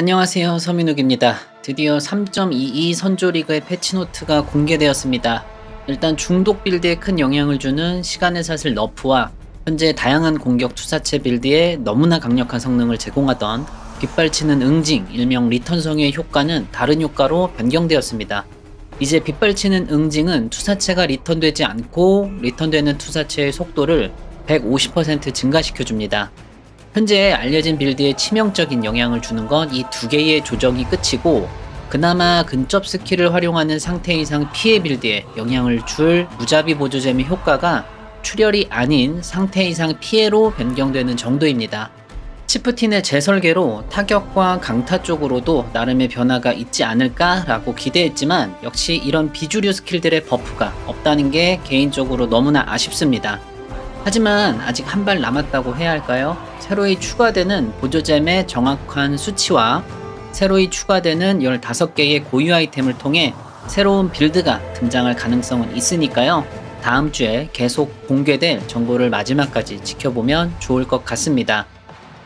안녕하세요 서민욱입니다. 드디어 3.22 선조리그의 패치노트가 공개되었습니다. 일단 중독 빌드에 큰 영향을 주는 시간의 사슬 너프와 현재 다양한 공격 투사체 빌드에 너무나 강력한 성능을 제공하던 빗발치는 응징, 일명 리턴성의 효과는 다른 효과로 변경되었습니다. 이제 빗발치는 응징은 투사체가 리턴되지 않고 리턴되는 투사체의 속도를 150% 증가시켜줍니다. 현재 알려진 빌드에 치명적인 영향을 주는 건 이 두 개의 조정이 끝이고 그나마 근접 스킬을 활용하는 상태 이상 피해 빌드에 영향을 줄 무자비 보조잼의 효과가 출혈이 아닌 상태 이상 피해로 변경되는 정도입니다. 치프틴의 재설계로 타격과 강타 쪽으로도 나름의 변화가 있지 않을까라고 기대했지만 역시 이런 비주류 스킬들의 버프가 없다는 게 개인적으로 너무나 아쉽습니다. 하지만 아직 한 발 남았다고 해야 할까요? 새로이 추가되는 보조잼의 정확한 수치와 새로이 추가되는 15개의 고유 아이템을 통해 새로운 빌드가 등장할 가능성은 있으니까요. 다음 주에 계속 공개될 정보를 마지막까지 지켜보면 좋을 것 같습니다.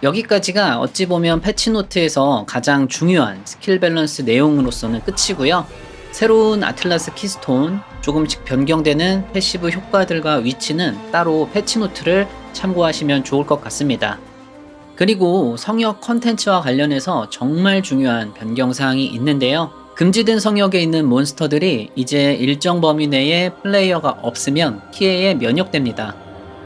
여기까지가 어찌 보면 패치노트에서 가장 중요한 스킬 밸런스 내용으로서는 끝이고요. 새로운 아틀라스 키스톤, 조금씩 변경되는 패시브 효과들과 위치는 따로 패치노트를 참고하시면 좋을 것 같습니다. 그리고 성역 컨텐츠와 관련해서 정말 중요한 변경사항이 있는데요. 금지된 성역에 있는 몬스터들이 이제 일정 범위 내에 플레이어가 없으면 피해에 면역됩니다.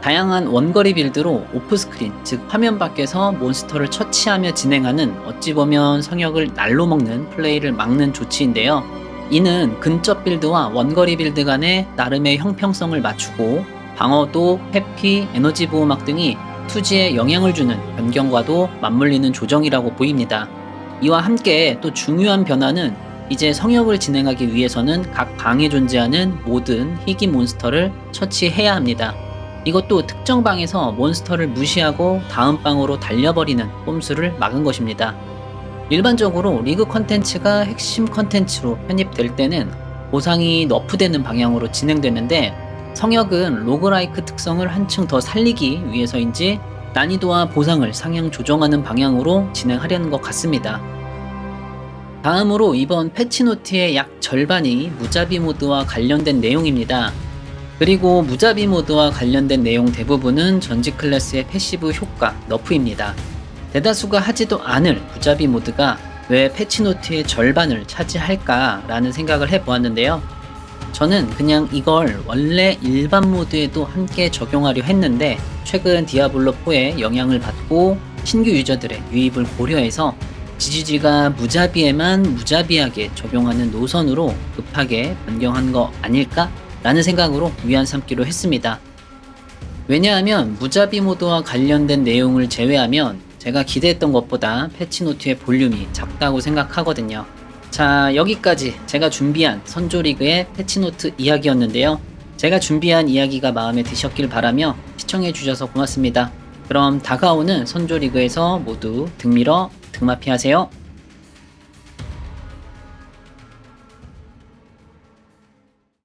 다양한 원거리 빌드로 오프스크린, 즉 화면 밖에서 몬스터를 처치하며 진행하는 어찌 보면 성역을 날로 먹는 플레이를 막는 조치인데요. 이는 근접 빌드와 원거리 빌드 간의 나름의 형평성을 맞추고 방어도, 회피, 에너지 보호막 등이 투지에 영향을 주는 변경과도 맞물리는 조정이라고 보입니다. 이와 함께 또 중요한 변화는 이제 성역을 진행하기 위해서는 각 방에 존재하는 모든 희귀 몬스터를 처치해야 합니다. 이것도 특정 방에서 몬스터를 무시하고 다음 방으로 달려버리는 꼼수를 막은 것입니다. 일반적으로 리그 컨텐츠가 핵심 컨텐츠로 편입될 때는 보상이 너프되는 방향으로 진행되는데 성역은 로그라이크 특성을 한층 더 살리기 위해서인지 난이도와 보상을 상향 조정하는 방향으로 진행하려는 것 같습니다. 다음으로 이번 패치노트의 약 절반이 무자비 모드와 관련된 내용입니다. 그리고 무자비 모드와 관련된 내용 대부분은 전직 클래스의 패시브 효과 너프입니다. 대다수가 하지도 않을 무자비 모드가 왜 패치노트의 절반을 차지할까라는 생각을 해보았는데요. 저는 그냥 이걸 원래 일반 모드에도 함께 적용하려 했는데 최근 디아블로4의 영향을 받고 신규 유저들의 유입을 고려해서 지지지가 무자비에만 무자비하게 적용하는 노선으로 급하게 변경한 거 아닐까? 라는 생각으로 위안 삼기로 했습니다. 왜냐하면 무자비 모드와 관련된 내용을 제외하면 제가 기대했던 것보다 패치노트의 볼륨이 작다고 생각하거든요. 자, 여기까지 제가 준비한 선조리그의 패치노트 이야기였는데요. 제가 준비한 이야기가 마음에 드셨길 바라며 시청해주셔서 고맙습니다. 그럼 다가오는 선조리그에서 모두 등밀어 등마피 하세요.